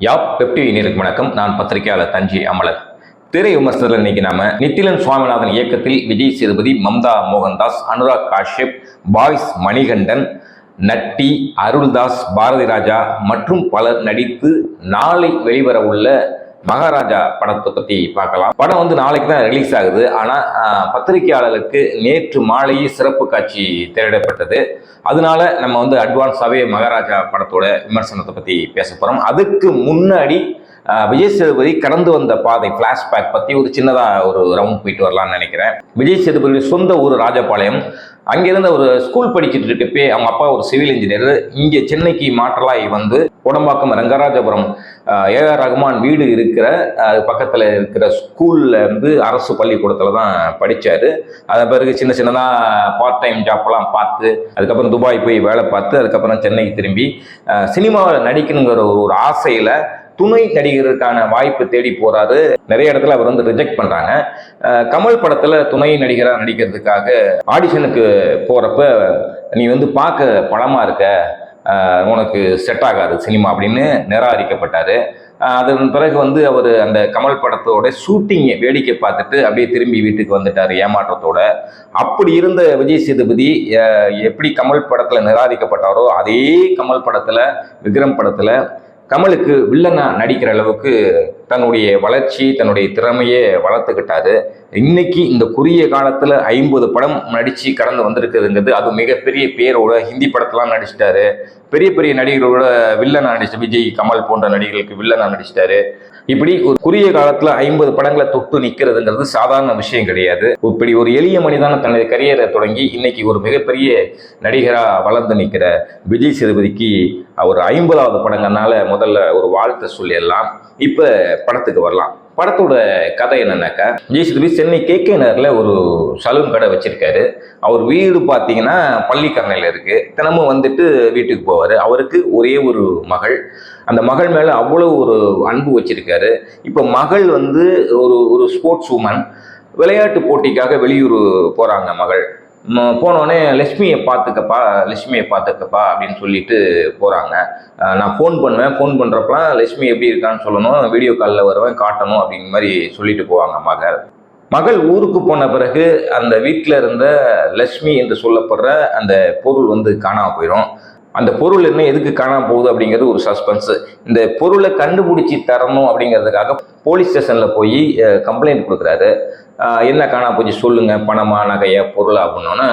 யாப் பெப்டிவினருக்கு வணக்கம். நான் பத்திரிகையாளர் தஞ்சி அமலர். திரை விமர்சனத்தில் இன்னைக்கு நாம நித்திலன் சுவாமிநாதன் இயக்கத்தில் விஜய் சேதுபதி மம்தா மோகன்தாஸ் அனுராக் காஷ்யப் பாய்ஸ் மணிகண்டன் நட்டி அருள்தாஸ் பாரதி ராஜா மற்றும் பலர் நடித்து நாளை வெளிவர உள்ள மகாராஜா படத்தை பத்தி பார்க்கலாம். படம் வந்து நாளைக்கு தான் ரிலீஸ் ஆகுது. ஆனா பத்திரிகையாளர்களுக்கு நேற்று மாலையே சிறப்பு காட்சி திரையிடப்பட்டது அதனால நம்ம வந்து அட்வான்ஸாவே மகாராஜா படத்தோட விமர்சனத்தை பத்தி பேச போறோம். அதுக்கு முன்னாடி விஜய் சேதுபதி கடந்து வந்த பாதை பிளாஷ்பேக் பத்தி ஒரு சின்னதா ஒரு ரவுண்ட் போயிட்டு வரலாம்னு நினைக்கிறேன். விஜய் சேதுபதி சொந்த ஊர் ராஜபாளையம். அங்கிருந்து ஒரு ஸ்கூல் படிச்சுட்டு இருக்கப்பே அவங்க அப்பா ஒரு சிவில் இன்ஜினியர் இங்கே சென்னைக்கு மாற்றலாய் வந்து கோடம்பாக்கம் ரங்கராஜபுரம் ஏஆர் ரகுமான் வீடு இருக்கிற அது பக்கத்தில் இருக்கிற ஸ்கூலில் இருந்து அரசு பள்ளிக்கூடத்தில் தான் படித்தார் அதன் பிறகு சின்ன சின்னதாக பார்ட் டைம் ஜாப்லாம் பார்த்து அதுக்கப்புறம் துபாய் போய் வேலை பார்த்து அதுக்கப்புறம் சென்னைக்கு திரும்பி சினிமாவில் நடிக்கணுங்கிற ஒரு ஒரு ஆசையில் துணை நடிகருக்கான வாய்ப்பு தேடி போறாரு. நிறைய இடத்துல அவர் வந்து ரிஜெக்ட் பண்றாங்க. கமல் படத்துல துணை நடிகராக நடிக்கிறதுக்காக ஆடிஷனுக்கு போறப்ப நீ வந்து பார்க்க படமா இருக்க? உனக்கு செட் ஆகாது சினிமா அப்படின்னு நிராகரிக்கப்பட்டார். அதன் பிறகு வந்து அவர் அந்த கமல் படத்தோட ஷூட்டிங்கை வேடிக்கை பார்த்துட்டு அப்படியே திரும்பி வீட்டுக்கு வந்துட்டார் ஏமாற்றத்தோட. அப்படி இருந்த விஜய் சேதுபதி எப்படி கமல் படத்தில் நிராகரிக்கப்பட்டாரோ அதே கமல் படத்தில் விக்ரம் படத்தில் கமலுக்கு வில்லனா நடிக்கிற அளவுக்கு தன்னுடைய வளர்ச்சி தன்னுடைய திறமையை வளர்த்துக்கிட்டாரு. இன்னைக்கு இந்த குறுகிய காலத்துல ஐம்பது படம் நடிச்சு கடந்து வந்திருக்குதுங்கிறது அது மிகப்பெரிய பேரோட ஹிந்தி படத்தெல்லாம் நடிச்சிட்டாரு. பெரிய பெரிய நடிகர்களோட வில்லனா நடிச்ச விஜய் கமல் போன்ற நடிகர்களுக்கு வில்லனா நடிச்சிட்டாரு. இப்படி ஒரு குறுகிய காலத்துல ஐம்பது படங்களை தொட்டு நிக்கிறதுங்கிறது சாதாரண விஷயம் கிடையாது. இப்படி ஒரு எளிய மனிதான தனது கரியரை தொடங்கி இன்னைக்கு ஒரு மிகப்பெரிய நடிகரா வளர்ந்து நிக்கிற விஜய் சேதுபதிக்கு அவர் ஐம்பதாவது படங்கள்னால முதல்ல ஒரு வாழ்த்தை சொல்லிடலாம். இப்ப படத்துக்கு வரலாம். படத்தோட கதை என்னன்னாக்கா விஜய் சேதுபதி சென்னை கே கே ஒரு சலூன் கடை வச்சிருக்காரு. அவர் வீடு பார்த்தீங்கன்னா பள்ளிக்கரணையில் இருக்கு. தினமும் வந்துட்டு வீட்டுக்கு போவார். அவருக்கு ஒரே ஒரு மகள். அந்த மகள் மேலே அவ்வளோ ஒரு அன்பு வச்சிருக்காரு. இப்போ மகள் வந்து ஒரு ஒரு ஸ்போர்ட்ஸ் உமன் விளையாட்டு போட்டிக்காக வெளியூர் போகிறாங்க மகள். போனோடனே லட்சுமியை பார்த்துக்கப்பா லட்சுமியை பார்த்துக்கப்பா அப்படின்னு சொல்லிட்டு போகிறாங்க நான் ஃபோன் பண்ணுவேன். ஃபோன் பண்ணுறப்பலாம் லட்சுமி எப்படி இருக்கான்னு சொல்லணும். வீடியோ காலில் வருவேன் காட்டணும் அப்படிங்கிற மாதிரி சொல்லிட்டு போவாங்க மகள். மகள் ஊருக்கு போன பிறகு அந்த வீட்டில் இருந்த லட்சுமி என்று சொல்லப்படுற அந்த பொருள் வந்து காணாமல் போயிடும் அந்த பொருள் என்ன எதுக்கு காணாம போகுது அப்படிங்கிறது ஒரு சஸ்பென்ஸ் இந்த பொருளை கண்டுபிடிச்சி தரணும் அப்படிங்கிறதுக்காக போலீஸ் ஸ்டேஷனில் போய் கம்ப்ளைண்ட் கொடுக்குறாரு. என்ன காணா போச்சு? சொல்லுங்கள் பணமா நகையா பொருளா அப்படின்னோன்னா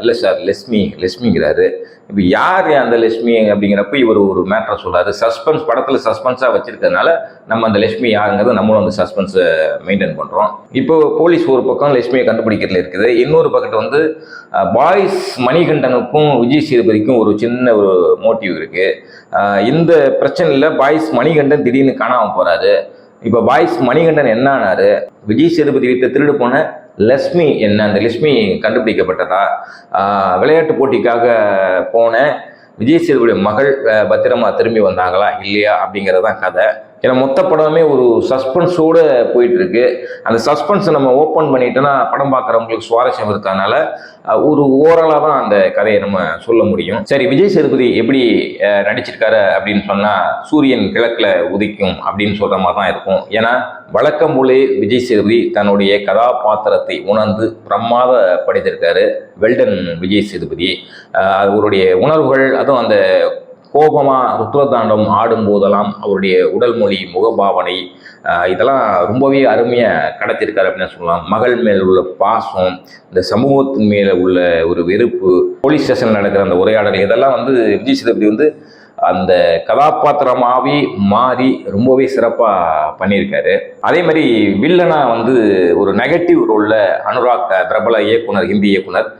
இல்லை சார் லட்சுமி லட்சுமிங்கிறாரு இப்போ யார் அந்த லட்சுமி அப்படிங்கிறப்ப இவர் ஒரு மேட்டரை சொல்கிறாரு சஸ்பென்ஸ் படத்தில் சஸ்பென்ஸாக வச்சுருக்கறனால நம்ம அந்த லட்சுமி யாருங்கிறத நம்மளும் அந்த சஸ்பென்ஸை மெயின்டைன் பண்ணுறோம் இப்போ போலீஸ் ஒரு பக்கம் லட்சுமியை கண்டுபிடிக்கிறதுல இருக்குது. இன்னொரு பக்கத்து வந்து பாய்ஸ் மணிகண்டனுக்கும் விஜய் சேதுபதிக்கும் ஒரு சின்ன ஒரு மோட்டிவ் இருக்குது இந்த பிரச்சனையில் பாய்ஸ் மணிகண்டன் திடீர்னு காணாமல் போகிறாரு இப்போ பாய்ஸ் மணிகண்டன் என்ன ஆனாரு? விஜய் சேதுபதி வீட்டை திருடு போன லக்ஷ்மி என்ன? அந்த லக்ஷ்மி கண்டுபிடிக்கப்பட்டதா? விளையாட்டு போட்டிக்காக போன விஜய் சேதுபதி மகள் பத்திரமா திரும்பி வந்தாங்களா? இல்லையா? அப்படிங்கிறது தான் கதை. ஏன்னா மொத்த படமே ஒரு சஸ்பென்ஸோட போயிட்டு இருக்கு அந்த சஸ்பென்ஸை நம்ம ஓப்பன் பண்ணிட்டோன்னா படம் பார்க்குறவங்களுக்கு சுவாரஸ்யம் இருக்கறனால ஒரு ஓரலாக தான் அந்த கதையை நம்ம சொல்ல முடியும். சரி விஜய் சேதுபதி எப்படி நடிச்சிருக்காரு அப்படின்னு சொன்னால் சூரியன் கிழக்கில் உதிக்கும் அப்படின்னு சொல்கிற மாதிரி தான் இருக்கும். ஏன்னா வழக்கம் போலே விஜய் சேதுபதி தன்னுடைய கதாபாத்திரத்தை உணர்ந்து பிரமாத படைத்திருக்காரு. Well done Vijay Sethupathi. அவருடைய உணர்வுகள் அதுவும் அந்த கோபமாக ருத்ரதாண்டம் ஆடும் போதெல்லாம் அவருடைய உடல் மொழி முகபாவனை இதெல்லாம் ரொம்பவே அருமையாக கடத்திருக்காரு அப்படின்னு சொல்லலாம். மகள் மேல் உள்ள பாசம் இந்த சமூகத்தின் மேலே உள்ள ஒரு வெறுப்பு போலீஸ் ஸ்டேஷனில் நடக்கிற அந்த உரையாடல் இதெல்லாம் வந்து விஜய் சேதுபதி வந்து அந்த கதாபாத்திரமாவே மாறி ரொம்பவே சிறப்பாக பண்ணியிருக்காரு. அதே மாதிரி வில்லனா வந்து ஒரு நெகட்டிவ் ரோலில் அனுராக் பிரபல இயக்குனர் ஹிந்தி இயக்குனர்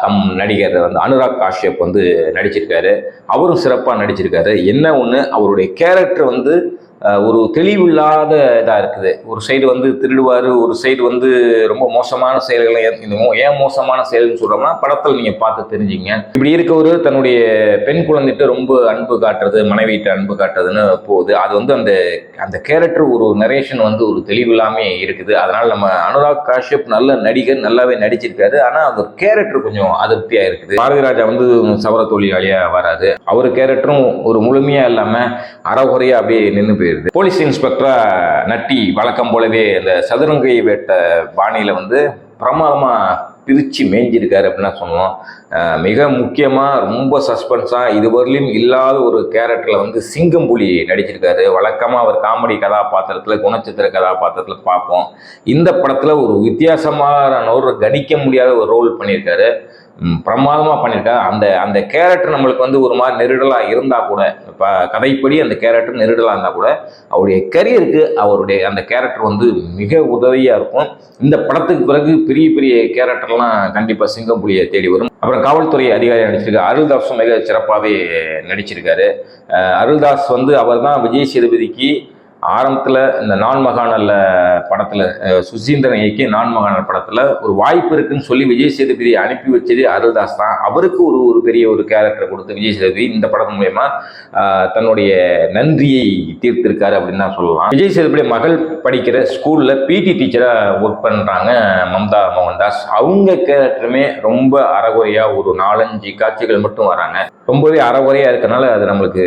கம் நடிகர் வந்து அனுராக் காஷ்யப் வந்து நடிச்சிருக்காரு. அவரும் சிறப்பாக நடிச்சிருக்காரு. என்ன ஒன்று அவருடைய கேரக்டர் வந்து ஒரு தெளிவில்லாத இதாக இருக்குது. ஒரு சைடு வந்து திருடுவார் ஒரு சைடு வந்து ரொம்ப மோசமான செயல்களை ஏன் ஏன் மோசமான செயல்னு சொல்கிறோம்னா படத்தில் நீங்கள் பார்த்து தெரிஞ்சுங்க. இப்படி இருக்கவர் தன்னுடைய பெண் குழந்தைகிட்ட ரொம்ப அன்பு காட்டுறது மனைவிட்ட அன்பு காட்டுறதுன்னு போகுது. அது வந்து அந்த அந்த கேரக்டர் ஒரு நரேஷன் வந்து ஒரு தெளிவில்லாமே இருக்குது. அதனால் நம்ம அனுராக் காஷ்யப் நல்ல நடிகர் நல்லாவே நடிச்சிருக்காரு. ஆனால் அந்த கேரக்டர் கொஞ்சம் அதிருப்தியாக இருக்குது. பாரதிராஜா வந்து சவர தொழிலாளியாக வராது. அவர் கேரக்டரும் ஒரு முழுமையாக இல்லாமல் அறகுறையாக அப்படியே நின்று போயிருக்கு போயிடுது போலீஸ் இன்ஸ்பெக்டரா நட்டி வழக்கம் போலவே இந்த சதுரங்கை வேட்ட பாணியில வந்து பிரமாதமா பிரித்து மேய்ஞ்சிருக்காரு அப்படின்னா தான் சொல்லணும் மிக முக்கியமாக ரொம்ப சஸ்பென்ஸாக இதுவரையிலும் இல்லாத ஒரு கேரக்டரில் வந்து சிங்கம்புலி நடிச்சிருக்காரு. வழக்கமாக அவர் காமெடி கதாபாத்திரத்தில் குணச்சித்திர கதாபாத்திரத்தில் பார்ப்போம். இந்த படத்தில் ஒரு வித்தியாசமான ஒரு கணிக்க முடியாத ஒரு ரோல் பண்ணியிருக்காரு. பிரமாதமாக பண்ணியிருக்காரு அந்த அந்த கேரக்டர் நம்மளுக்கு வந்து ஒரு மாதிரி நெருடலாக இருந்தால் கூட இப்போ கதைப்படி அந்த கேரக்டர் நெருடலாக இருந்தால் கூட அவருடைய கரியருக்கு அவருடைய அந்த கேரக்டர் வந்து மிக உதவியாக இருக்கும். இந்த படத்துக்கு பிறகு பெரிய பெரிய கேரக்டர்லாம் கண்டிப்பாக சிங்கம்புலியை தேடி வரும். அப்புறம் காவல்துறை அதிகாரி நடிச்சிருக்காரு. அருள்தாஸும் மிக சிறப்பாகவே நடிச்சிருக்காரு. அருள்தாஸ் வந்து அவர் தான் விஜய் சேதுபதிக்கு ஆரம்பத்தில் இந்த நான் மகாநல்ல படத்தில் சுசீந்திரன் இயக்கிய நான் மகாநல் படத்தில் ஒரு வாய்ப்பு இருக்குன்னு சொல்லி விஜய் சேதுபதி அனுப்பி வச்சது அருள்தாஸ் தான். அவருக்கு ஒரு ஒரு பெரிய ஒரு கேரக்டர் கொடுத்து விஜய் சேதுபதி இந்த படம் மூலயமா தன்னுடைய நன்றியை தீர்த்திருக்காரு அப்படின்னு தான் சொல்லலாம். விஜய் சேதுபதி மகள் படிக்கிற ஸ்கூலில் பிடி டீச்சராக ஒர்க் பண்ணுறாங்க மம்தா மோகன்தாஸ். அவங்க கேரக்டருமே ரொம்ப அறகுறையாக ஒரு நாலஞ்சு காட்சிகள் மட்டும் வராங்க. ரொம்பவே அறகுறையாக இருக்கனால அது நம்மளுக்கு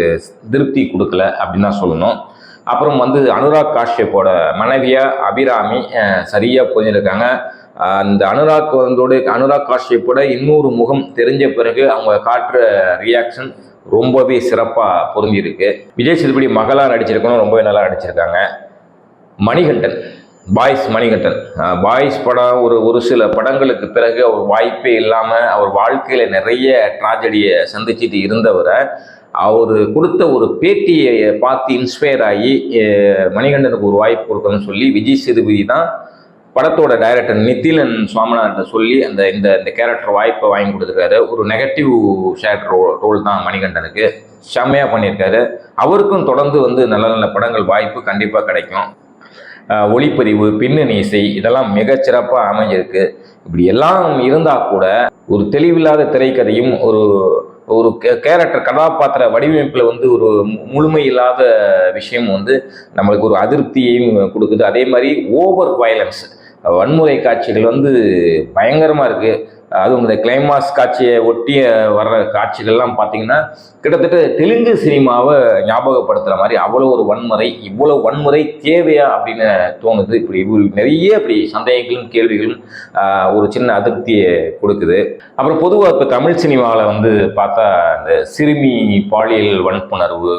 திருப்தி கொடுக்கல அப்படின்னு தான் சொல்லணும். அப்புறம் வந்து அனுராக் காஷ்யப்போட மனைவியா அபிராமி சரியாக சரியா புரிஞ்சிருக்காங்க. அந்த அனுராக் வந்தோட அனுராக் காஷ்யப்போட இன்னொரு முகம் தெரிஞ்ச பிறகு அவங்க காட்டுற ரியாக்ஷன் ரொம்பவே சிறப்பாக புரிஞ்சிருக்கு. விஜய் சேதுபதி மகளாக நடிச்சிருக்கணும் ரொம்பவே நல்லா நடிச்சிருக்காங்க. மணிகண்டன் பாய்ஸ் மணிகண்டன். பாய்ஸ் படம் ஒரு ஒரு சில படங்களுக்கு பிறகு அவர் வாய்ப்பே இல்லாமல் அவர் வாழ்க்கையில் நிறைய ட்ராஜடியை சந்திச்சுட்டு இருந்தவரை அவர் கொடுத்த ஒரு பேட்டியை பார்த்து இன்ஸ்பயர் ஆகி மணிகண்டனுக்கு ஒரு வாய்ப்பு கொடுக்கணும்னு சொல்லி விஜய் சேதுபதி தான் படத்தோட டைரக்டர் நித்திலன் சுவாமிநாதன் சொல்லி அந்த இந்த இந்த கேரக்டர் வாய்ப்பை வாங்கி கொடுத்துருக்காரு. ஒரு நெகட்டிவ் ஷேட் ரோல் ரோல் தான் மணிகண்டனுக்கு. செம்மையாக பண்ணியிருக்காரு. அவருக்கும் தொடர்ந்து வந்து நல்ல நல்ல படங்கள் வாய்ப்பு கண்டிப்பாக கிடைக்கும். ஒளிப்பதிவு பின்னணி இசை இதெல்லாம் மிகச்சிறப்பாக அமைஞ்சிருக்கு. இப்படி எல்லாம் இருந்தால் கூட ஒரு தெளிவில்லாத திரைக்கதையும் ஒரு ஒரு கேரக்டர் கதாபாத்திர வடிவமைப்பில் வந்து ஒரு முழுமை இல்லாத விஷயம் வந்து நம்மளுக்கு ஒரு அதிருப்தியையும் கொடுக்குது. அதே மாதிரி ஓவர் வயலன்ஸ் வன்முறை காட்சிகள் வந்து பயங்கரமாக இருக்குது அதுவும் இந்த கிளைமாஸ் காட்சியை ஒட்டிய வர்ற காட்சிகள்லாம் பார்த்தீங்கன்னா கிட்டத்தட்ட தெலுங்கு சினிமாவை ஞாபகப்படுத்துகிற மாதிரி அவ்வளோ ஒரு வன்முறை இவ்வளோ வன்முறை தேவையா அப்படின்னு தோணுது. இப்படி இவ்வளவு நிறைய இப்படி சந்தேகங்களும் கேள்விகளும் ஒரு சின்ன அதிருப்தியை கொடுக்குது. அப்புறம் பொதுவாக இப்போ தமிழ் சினிமாவில் வந்து பார்த்தா இந்த சிறுமி பாலியல் வன்புணர்வு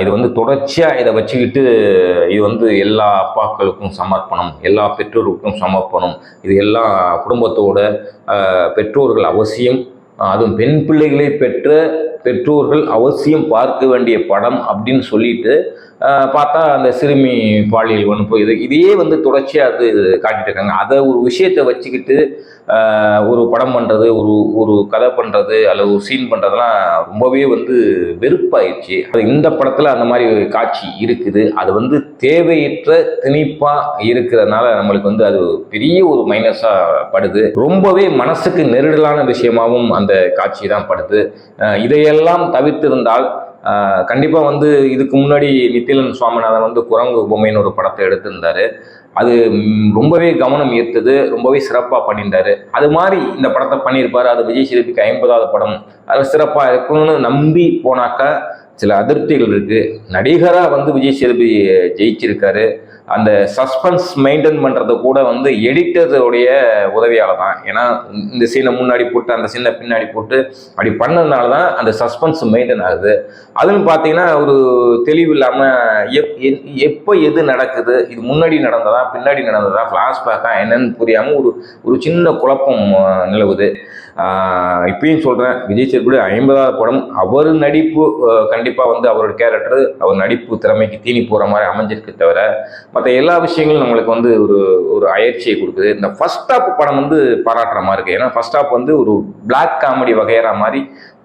இது வந்து தொடர்ச்சியாக இதை வச்சுக்கிட்டு இது வந்து எல்லா அப்பாக்களுக்கும் சமர்ப்பணம் எல்லா பெற்றோருக்கும் சமர்ப்பணம். இது எல்லா குடும்பத்தோட பெற்றோர்கள் அவசியம். அதுவும் பெண் பிள்ளைகளை பெற்ற பெற்றோர்கள் அவசியம் பார்க்க வேண்டிய படம் அப்படின்னு சொல்லிட்டு பார்த்தா அந்த சிறுமி பாலியல் வன்பு இது இதையே வந்து தொடர்ச்சியாக அது காட்டிட்டு இருக்காங்க அதை ஒரு விஷயத்தை வச்சுக்கிட்டு ஒரு படம் பண்ணுறது ஒரு ஒரு கதை பண்ணுறது அல்லது ஒரு சீன் பண்ணுறதுலாம் ரொம்பவே வந்து வெறுப்பாயிடுச்சு. அது இந்த படத்தில் அந்த மாதிரி ஒரு காட்சி இருக்குது. அது வந்து தேவையற்ற திணிப்பாக இருக்கிறதுனால நம்மளுக்கு வந்து அது பெரிய ஒரு மைனஸாக படுது. ரொம்பவே மனசுக்கு நெருடலான விஷயமாகவும் அந்த காட்சி தான் படுது. இதையெல்லாம் தவிர்த்திருந்தால் கண்டிப்பாக வந்து இதுக்கு முன்னாடி நித்திலன் சுவாமிநாதன் வந்து குரங்கு பொம்மைன்னு ஒரு படத்தை எடுத்திருந்தாரு. அது ரொம்பவே கவனம் ஈர்த்தது ரொம்பவே சிறப்பாக பண்ணியிருந்தாரு. அது மாதிரி இந்த படத்தை பண்ணியிருப்பார். அது விஜய் சேதுபிக்கு ஐம்பதாவது படம். அது சிறப்பாக இருக்கணும்னு நம்பி போனாக்கா சில அதிருப்திகள் இருக்குது நடிகராக வந்து விஜய் சேதுபதி ஜெயிச்சிருக்காரு. அந்த சஸ்பென்ஸ் மெயின்டைன் பண்ணுறது கூட வந்து எடிட்டருடைய உதவியால் தான் ஏன்னா இந்த சீனை முன்னாடி போட்டு அந்த சீனை பின்னாடி போட்டு அப்படி பண்ணதுனால தான் அந்த சஸ்பென்ஸ் மெயின்டைன் ஆகுது. அதுவும் பார்த்தீங்கன்னா ஒரு தெளிவு இல்லாமல் எப் எ- எப்போ எது நடக்குது இது முன்னாடி நடந்ததா பின்னாடி நடந்ததா ஃப்ளாஷ்பேக்கா என்னன்னு புரியாமல் ஒரு ஒரு சின்ன குழப்பம் நிலவுது. இப்பயும் சொல்கிறேன் விஜய் சேதுபதி ஐம்பதாவது படம் அவர் நடிப்பு கண்டிப்பாக வந்து அவரோட கேரக்டர் அவர் நடிப்பு திறமைக்கு தீனி போகிற மாதிரி அமைஞ்சிருக்கு தவிர மற்ற எல்லா விஷயங்களும் நம்மளுக்கு வந்து ஒரு ஒரு அயற்சியை கொடுக்குது. இந்த ஃபர்ஸ்ட் ஆப் படம் வந்து பாராட்டுற மாதிரி இருக்குது ஏன்னா ஃபர்ஸ்ட் ஆப் வந்து ஒரு பிளாக் காமெடி வகையற மாதிரி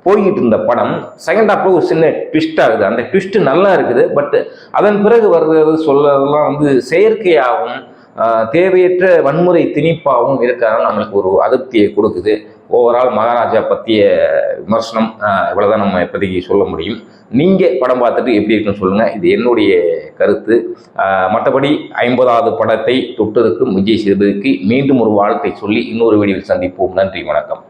போய்கிட்டு இருந்த படம். செகண்ட் ஹாப்பில் ஒரு சின்ன ட்விஸ்ட் ஆகுது. அந்த ட்விஸ்ட் நல்லா இருக்குது. பட் அதன் பிறகு வர்றது சொல்லலாம் வந்து செயற்கையாகவும் தேவையற்ற வன்முறை திணிப்பாகவும் இருக்கிறது நம்மளுக்கு ஒரு அதிருப்தியை கொடுக்குது. ஓவரால் மகாராஜா பற்றிய விமர்சனம் இவ்வளோதான் நம்ம இப்போதைக்கு சொல்ல முடியும். நீங்கள் படம் பார்த்துட்டு எப்படி இருக்குன்னு சொல்லுங்கள் இது என்னுடைய கருத்து. மற்றபடி ஐம்பதாவது படத்தை தொட்டதுக்கு விஜய் சேதுபதிக்கு மீண்டும் ஒரு வாழ்த்தை சொல்லி இன்னொரு வீடியோவில் சந்திப்போம். நன்றி வணக்கம்.